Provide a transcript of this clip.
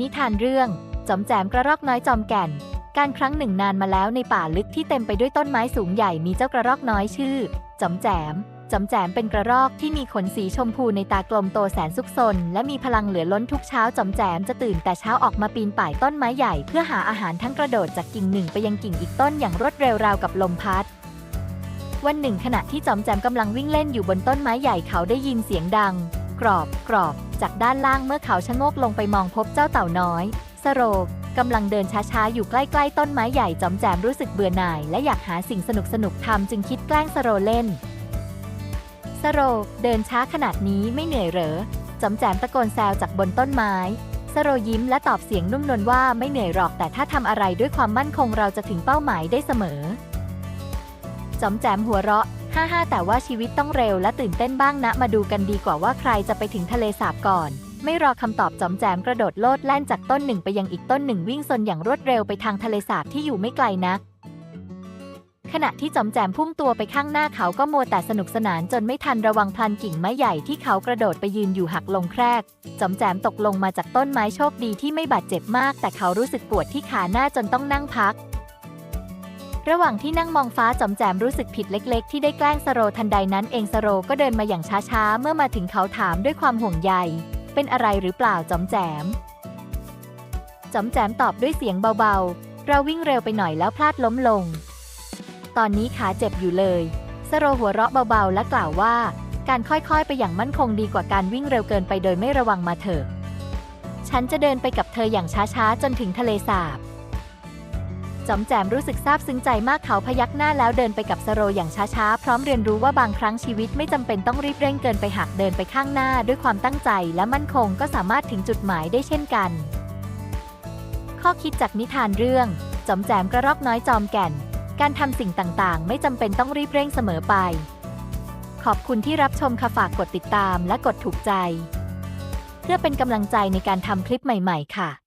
นิทานเรื่อง จอมแจมกระรอกน้อยจอมแก่น การครั้งหนึ่งนานมาแล้วในป่าลึกที่เต็มไปด้วยต้นไม้สูงใหญ่มีเจ้ากระรอกน้อยชื่อ จอมแจม จอมแจมเป็นกระรอกที่มีขนสีชมพูในตากลมโตแสนซุกซนและมีพลังเหลือล้นทุกเช้าจอมแจมจะตื่นแต่เช้าออกมาปีนป่ายต้นไม้ใหญ่เพื่อหาอาหารทั้งกระโดดจากกิ่งหนึ่งไปยังกิ่งอีกต้นอย่างรวดเร็วราวกับลมพัดวันหนึ่งขณะที่จอมแจมกำลังวิ่งเล่นอยู่บนต้นไม้ใหญ่เขาได้ยินเสียงดัง กรอบกรอบจากด้านล่างเมื่อเขาชะโงกลงไปมองพบเจ้าเต่าน้อย สโรกกำลังเดินช้าๆ อยู่ใกล้ๆ ต้นไม้ใหญ่จอมแจมรู้สึกเบื่อหน่าย และอยากหาสิ่งสนุกๆทำจึงคิดแกล้งสโรเล่น สโรเดินช้าขนาดนี้ไม่เหนื่อยเหรอจอมแจมตะโกนแซวจากบนต้นไม้ สโรยิ้มและตอบเสียงนุ่มนวลว่าไม่เหนื่อยหรอกแต่ถ้าทำอะไรด้วยความมั่นคงเราจะถึงเป้าหมายได้เสมอจอมแจมหัวเราะ ฮ่าฮ่าแต่ว่าชีวิตต้องเร็วและตื่นเต้นบ้างนะ มาดูกันดีกว่าว่าใครจะไปถึงทะเลสาบก่อน ไม่รอคำตอบจอมแจมกระโดดโลดแล่นจากต้นหนึ่งไปยังอีกต้นหนึ่งวิ่งซนอย่างรวดเร็วไปทางทะเลสาบที่อยู่ไม่ไกลนักขณะที่จอมแจมพุ่งตัวไปข้างหน้าเขาก็มัวแต่สนุกสนานจนไม่ทันระวังพลันกิ่งไม้ใหญ่ที่เขากระโดดไปยืนอยู่หักลงแครกจอมแจมตกลงมาจากต้นไม้โชคดีที่ไม่บาดเจ็บมาก แต่เขารู้สึกปวดที่ขาหน้าจนต้องนั่งพัก ระหว่างที่นั่งมองฟ้าจอมแจมรู้สึกผิดเล็กๆ ที่ได้แกล้งสโรทันใดนั้นเองสโรก็เดินมาอย่างช้าๆ เมื่อมาถึงเขาถามด้วยความห่วงใย เป็นอะไรหรือเปล่าจอมแจม จอมแจมตอบด้วยเสียงเบาๆ เราวิ่งเร็วไปหน่อยแล้วพลาดล้มลง ตอนนี้ขาเจ็บอยู่เลย สโรหัวเราะเบาๆ และกล่าวว่า การค่อยๆ ไปอย่างมั่นคงดีกว่าการวิ่งเร็วเกินไปโดยไม่ระวังมาเถอะ ฉันจะเดินไปกับเธออย่างช้าๆ จนถึงทะเลสาบ จอมแจมรู้สึกซาบซึ้งใจมากเขาพยักหน้าแล้วเดินไปกับสโรอย่างช้าๆ พร้อมเรียนรู้ว่าบางครั้งชีวิตไม่จำเป็นต้องรีบเร่งเกินไปหากเดินไปข้างหน้าด้วยความตั้งใจและมั่นคงก็สามารถถึงจุดหมายได้เช่นกัน ข้อคิดจากนิทานเรื่อง จอมแจมกระรอกน้อยจอมแก่น การทำสิ่งต่างๆ ไม่จำเป็นต้องรีบเร่งเสมอไป ขอบคุณที่รับชมค่ะฝากกดติดตามและกดถูกใจ เพื่อเป็นกำลังใจในการทำคลิปใหม่ ๆ ค่ะ